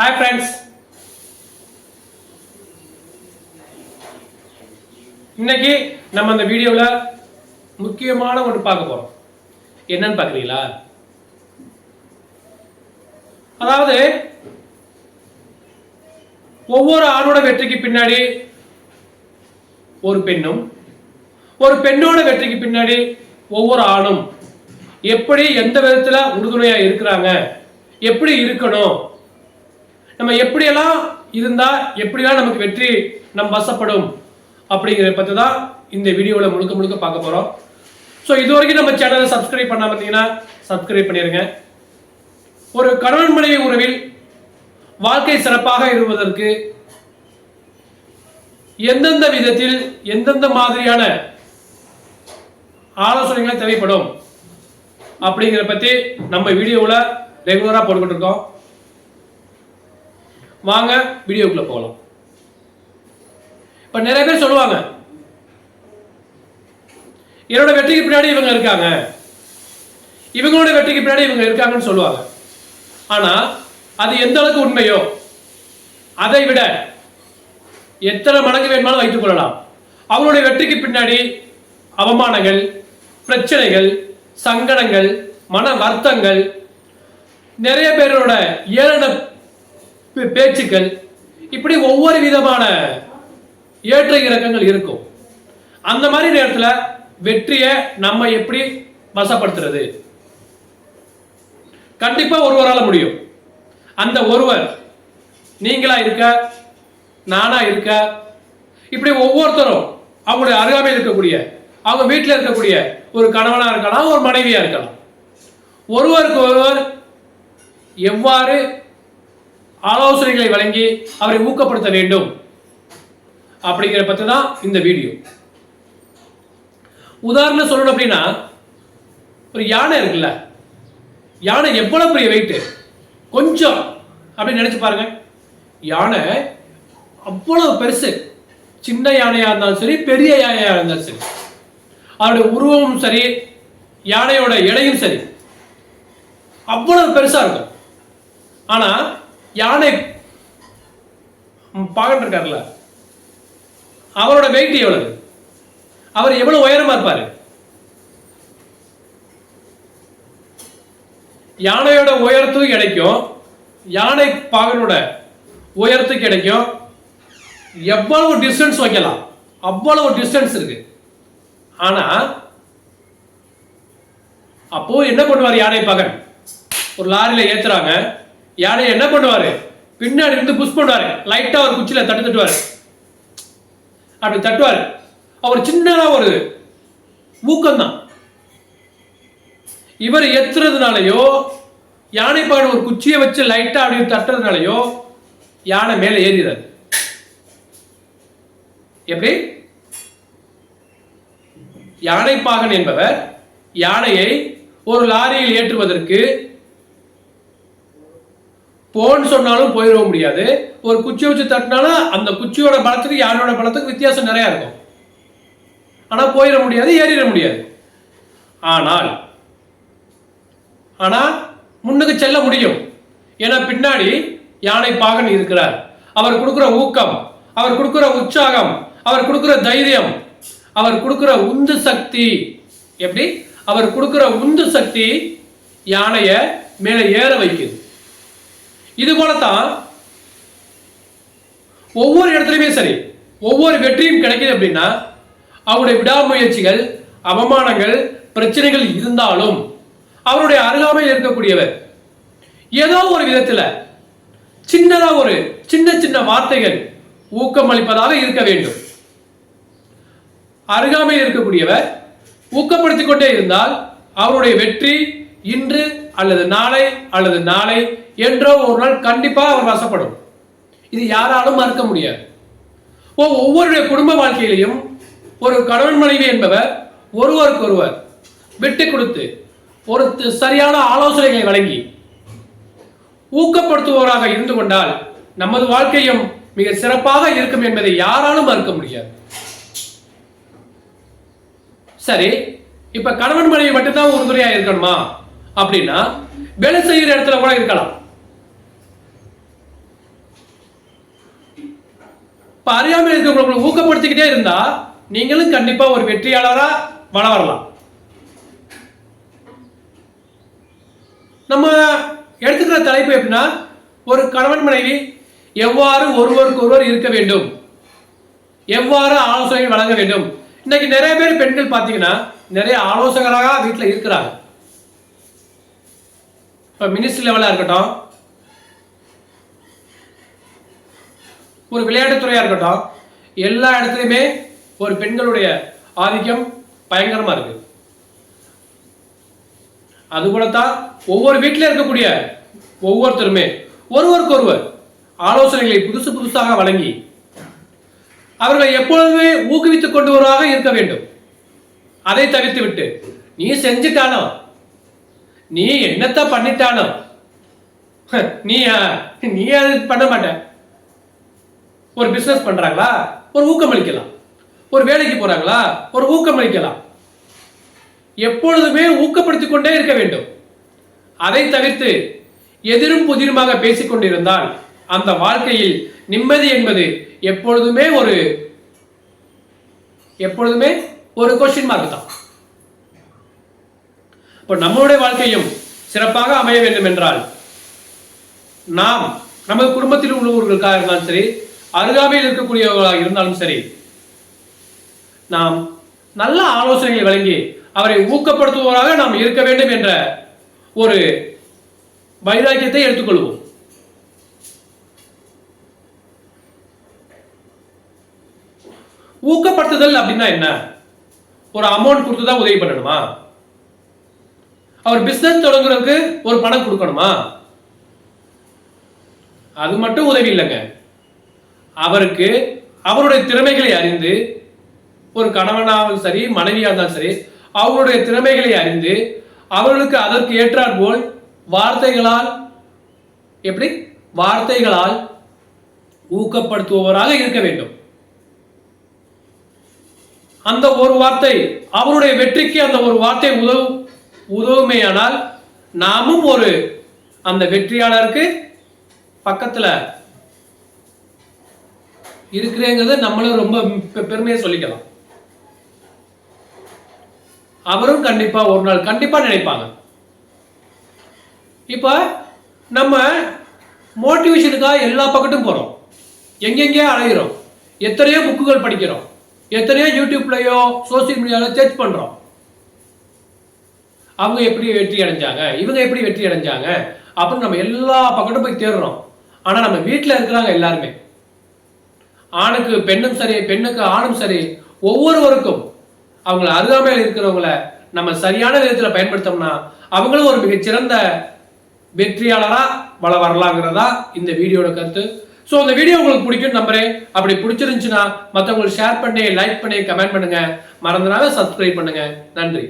Hi friends இன்னைக்கு நம்ம இந்த வீடியோவில் முக்கியமான ஒன்று பார்க்க போகிறோம் என்னன்னு பார்க்குறீங்களா? அதாவது ஒவ்வொரு ஆணோட வெற்றிக்கு பின்னாடி ஒரு பெண்ணும் ஒரு பெண்ணோட வெற்றிக்கு பின்னாடி ஒவ்வொரு ஆணும் எப்படி எந்த விதத்தில் உறுதுணையாக இருக்கிறாங்க எப்படி இருக்கணும் நம்ம எப்படியெல்லாம் இருந்தால் எப்படிலாம் நமக்கு வெற்றி நம் வசப்படும் அப்படிங்கிறத பற்றி தான் இந்த வீடியோவில் முழுக்க முழுக்க பார்க்க போகிறோம் ஸோ இது வரைக்கும் நம்ம சேனலை சப்ஸ்கிரைப் பண்ணால் இருந்தீங்கன்னா சப்ஸ்கிரைப் பண்ணிடுங்க ஒரு கணவன் மனைவி உறவில் வாழ்க்கை சிறப்பாக இருப்பதற்கு எந்தெந்த விதத்தில் எந்தெந்த மாதிரியான ஆலோசனைகள் தேவைப்படும் அப்படிங்கிற பற்றி நம்ம வீடியோவில் ரெகுலராக போட்டுக்கிட்டு இருக்கோம். வாங்க வீடியோக்குள்ள போகலாம். இப்போ நிறைய பேர் சொல்லுவாங்க என்னோட வெற்றிக்கு பின்னாடி இவங்க இருக்காங்க. இவங்களோட வெற்றிக்கு பின்னாடி இவங்க இருக்காங்கன்னு சொல்லுவாங்க. ஆனா அது எந்த அளவுக்கு உண்மையோ அதை விட எத்தனை மடங்கு வேணுமாலும் வைத்துக் கொள்ளலாம். அவங்களுடைய வெற்றிக்கு பின்னாடி அவமானங்கள் பிரச்சனைகள் சங்கடங்கள் மன வருத்தங்கள் நிறைய பேரோட ஏளன பேச்சுக்கள். இப்படி ஒவ்வொரு விதமான ஏற்ற இறக்கங்கள் இருக்கும். அந்த மாதிரி நேரத்தில் வெற்றியை நம்ம எப்படி வசப்படுத்துறது? கண்டிப்பா ஒருவரால் முடியும். அந்த ஒருவர் நீங்களா இருக்க? நானா இருக்க? இப்படி ஒவ்வொருத்தரும் அவங்களுடைய அருகாமையில் இருக்கக்கூடிய அவங்க வீட்டில் இருக்கக்கூடிய ஒரு கணவனாக இருக்கலாம் ஒரு மனைவியாக இருக்கலாம். ஒருவருக்கு ஒருவர் எவ்வாறு ஆலோசனைகளை வழங்கி அவரை ஊக்கப்படுத்த வேண்டும். அப்படிங்கிற பற்றி தான் இந்த வீடியோ. உதாரணம் சொல்லணும் அப்படின்னா ஒரு யானை இருக்குல்ல யானை எவ்வளவு பெரிய வெயிட் கொஞ்சம். அப்படின்னு நினைச்சு பாருங்க. யானை அவ்வளவு பெருசு. சின்ன யானையா இருந்தாலும் சரி பெரிய யானையாக இருந்தாலும் சரி. அவருடைய உருவமும் சரி யானையோட எடையும் சரி. அவ்வளவு பெருசாக இருக்கும். ஆனா யானை ம், பாகன் இருக்கார்ல அவரோட வெயிட் எவ்வளவு? அவர் எவ்வளவு உயரமா இருப்பாரு? யானையோட உயரத்துக்கு கிடைக்கும் யானை பாகனோட உயரத்துக்கு கிடைக்கும். எவ்வளவு டிஸ்டன்ஸ் வைக்கலாம்? அவ்வளவு டிஸ்டன்ஸ் இருக்கு. ஆனா அப்போ என்ன பண்ணுவார் யானை பாகன்? ஒரு லாரியில ஏத்துறாங்க. யானை என்ன பண்ணுவாரு? பின்னாடி இருந்து புஷ் பண்ணுவாரு. லைட்டா ஒரு குச்சியில தட்டு தட்டுவார். அப்படி தட்டுவாரு. அவர் சின்னதா ஒரு ஊக்கம்தான். இவர் ஏத்துறதுனாலயோ யானை ஒரு குச்சியை வச்சு லைட்டா அப்படி தட்டுறதுனாலையோ யானை மேலே ஏறிடுறாரு எப்படி? யானை பாகன் என்பவர் யானையை ஒரு லாரியில் ஏற்றுவதற்கு போன்னு சொன்னாலும் போயிட முடியாது. ஒரு குச்சி வச்சு தட்டினாலும் அந்த குச்சியோட பலத்துக்கு யானையோட பலத்துக்கு வித்தியாசம் நிறைய இருக்கும். ஆனால் போயிட முடியாது ஏறிட முடியாது. ஆனால் ஆனால் முன்னுக்கு செல்ல முடியும். ஏன்னா பின்னாடி யானை பாகன் இருக்கிறார். அவர் கொடுக்குற ஊக்கம் அவர் கொடுக்குற உற்சாகம் அவர் கொடுக்குற தைரியம் அவர் கொடுக்குற உந்து சக்தி எப்படி? அவர் கொடுக்குற உந்து சக்தி யானையை மேலே ஏற வைக்குது. இது போலத்தான் ஒவ்வொரு இடத்துலையுமே சரி ஒவ்வொரு வெற்றியும் கிடைக்குது அப்படின்னா அவருடைய விடாமுயற்சிகள் அவமானங்கள் பிரச்சனைகள் இருந்தாலும் அவருடைய அருகாமையில் இருக்கக்கூடியவர் ஏதோ ஒரு விதத்தில் சின்னதாக ஒரு சின்ன சின்ன வார்த்தைகள் ஊக்கம் அளிப்பதாக இருக்க வேண்டும். அருகாமையில் இருக்கக்கூடியவர் ஊக்கப்படுத்திக் கொண்டே இருந்தால் அவருடைய வெற்றி இன்று அல்லது நாளை அல்லது நாளை என்றோ ஒரு நாள் கண்டிப்பாக அவர் வசப்படும். இது யாராலும் மறுக்க முடியாது. ஓ ஒவ்வொருடைய குடும்ப வாழ்க்கையிலையும் ஒரு கணவன் மனைவி என்பவர் ஒருவருக்கொருவர் விட்டு கொடுத்து ஒரு சரியான ஆலோசனைகளை வழங்கி ஊக்கப்படுத்துவோராக இருந்து கொண்டால் நமது வாழ்க்கையும் மிக சிறப்பாக இருக்கும் என்பதை யாராலும் மறுக்க முடியாது. சரி இப்ப கணவன் மனைவி மட்டும்தான் உறுதுணையா இருக்கணுமா? அப்படின்னா வேலை செய்யற இடத்துல கூட இருக்கலாம். இப்ப அறியாமல் இருக்கிறவங்களை ஊக்கப்படுத்திக்கிட்டே இருந்தா நீங்களும் கண்டிப்பா ஒரு வெற்றியாளரா வள வரலாம். நம்ம எடுத்துக்கிற தலைப்பு எப்படின்னா ஒரு கணவன் மனைவி எவ்வாறு ஒருவருக்கு ஒருவர் இருக்க வேண்டும்? எவ்வாறு ஆலோசனை வழங்க வேண்டும்? இன்னைக்கு நிறைய பேர் பெண்கள் பார்த்தீங்கன்னா நிறைய ஆலோசகராக வீட்டில் இருக்கிறாங்க. இப்போ மினிஸ்டர் லெவலாக இருக்கட்டும். ஒரு விளையாட்டுத்துறையாக இருக்கட்டும் எல்லா இடத்துலையுமே ஒரு பெண்களுடைய ஆதிக்கம் பயங்கரமாக இருக்கு. அதுபோலத்தான் ஒவ்வொரு வீட்டில் இருக்கக்கூடிய ஒவ்வொருத்தருமே ஒருவருக்கு ஒருவர் ஆலோசனைகளை புதுசு புதுசாக வழங்கி அவர்களை எப்பொழுதுமே ஊக்குவித்துக் கொண்டு வருவதாக இருக்க வேண்டும். அதை தவிர்த்து விட்டு நீ செஞ்சுட்டானோ நீ என்னத்த பண்ணிட்டாலும் ஹ, நீ நீ அது பண்ண மாட்ட ஒரு பிசினஸ் பண்றாங்களா? ஒரு ஊக்கம் அளிக்கலாம் ஒரு வேலைக்கு போறாங்களா? ஒரு ஊக்கம் அளிக்கலாம் எப்பொழுதுமே ஊக்கப்படுத்திக் கொண்டே இருக்க வேண்டும். அதை தவிர்த்து எதிரும் புதிருமாக பேசிக் கொண்டிருந்தால் அந்த வாழ்க்கையில் நிம்மதி என்பது எப்பொழுதுமே ஒரு எப்பொழுதுமே ஒரு கொஸ்டின் மார்க் தான். இப்போ நம்மளுடைய வாழ்க்கையும் சிறப்பாக அமைய வேண்டும் என்றால் நாம் நமது குடும்பத்தில் உள்ளவர்களுக்காக இருந்தாலும் சரி அருகாமையில் இருக்கக்கூடியவர்களாக இருந்தாலும் சரி நாம் நல்ல ஆலோசனைகளை வழங்கி அவரை ஊக்கப்படுத்துபவராக நாம் இருக்க வேண்டும் என்ற ஒரு வைராக்கியத்தை எடுத்துக்கொள்வோம். ஊக்கப்படுத்துதல் அப்படின்னா என்ன? ஒரு அமௌண்ட் கொடுத்து தான் உதவி பண்ணணுமா? அவர் பிசினஸ் தொடங்குறதுக்கு ஒரு பணம் கொடுக்கணுமா? அது மட்டும் உதவி இல்லைங்க. அவருக்கு அவருடைய திறமைகளை அறிந்து ஒரு கணவனாகவும் சரி மனைவியாக இருந்தாலும் சரி அவருடைய திறமைகளை அறிந்து அவர்களுக்கு அதற்கு ஏற்றாற் போல் வார்த்தைகளால் எப்படி? வார்த்தைகளால் ஊக்கப்படுத்துபவராக இருக்க வேண்டும். அந்த ஒரு வார்த்தை அவருடைய வெற்றிக்கு அந்த ஒரு வார்த்தை உதவும். உதவுமையானால் நாமும் ஒரு அந்த வெற்றியாளருக்கு பக்கத்தில் இருக்கிறேங்கிறத நம்மளும் ரொம்ப பெருமையை சொல்லிக்கலாம். அவரும் கண்டிப்பா ஒரு நாள் கண்டிப்பா நினைப்பாங்க. இப்ப நம்ம மோட்டிவேஷனுக்காக எல்லா பக்கட்டும் போறோம். எங்கெங்கே அலைகிறோம் எத்தனையோ புக்குகள் படிக்கிறோம். எத்தனையோ யூடியூப்லயோ சோசியல் மீடியால சர்ச் பண்றோம். அவங்க எப்படி வெற்றி அடைஞ்சாங்க? இவங்க எப்படி வெற்றி அடைஞ்சாங்க? அப்படின்னு நம்ம எல்லா பக்கத்தும் போய் தேடுறோம். ஆனால் நம்ம வீட்டில் இருக்கிறாங்க எல்லாருமே ஆணுக்கு பெண்ணும் சரி பெண்ணுக்கு ஆணும் சரி ஒவ்வொருவருக்கும் அவங்கள அருகாமையில் இருக்கிறவங்கள நம்ம சரியான விதத்தில் பயன்படுத்தோம்னா அவங்களும் ஒரு மிகச்சிறந்த வெற்றியாளராக வள வரலாங்கிறதா இந்த வீடியோட கருத்து. ஸோ அந்த வீடியோ உங்களுக்கு பிடிக்கும் நம்புறேன். அப்படி பிடிச்சிருந்துச்சுன்னா மற்றவங்களுக்கு ஷேர் பண்ணி லைக் பண்ணி கமெண்ட் பண்ணுங்க. மறந்துடாம சப்ஸ்கிரைப் பண்ணுங்க. நன்றி.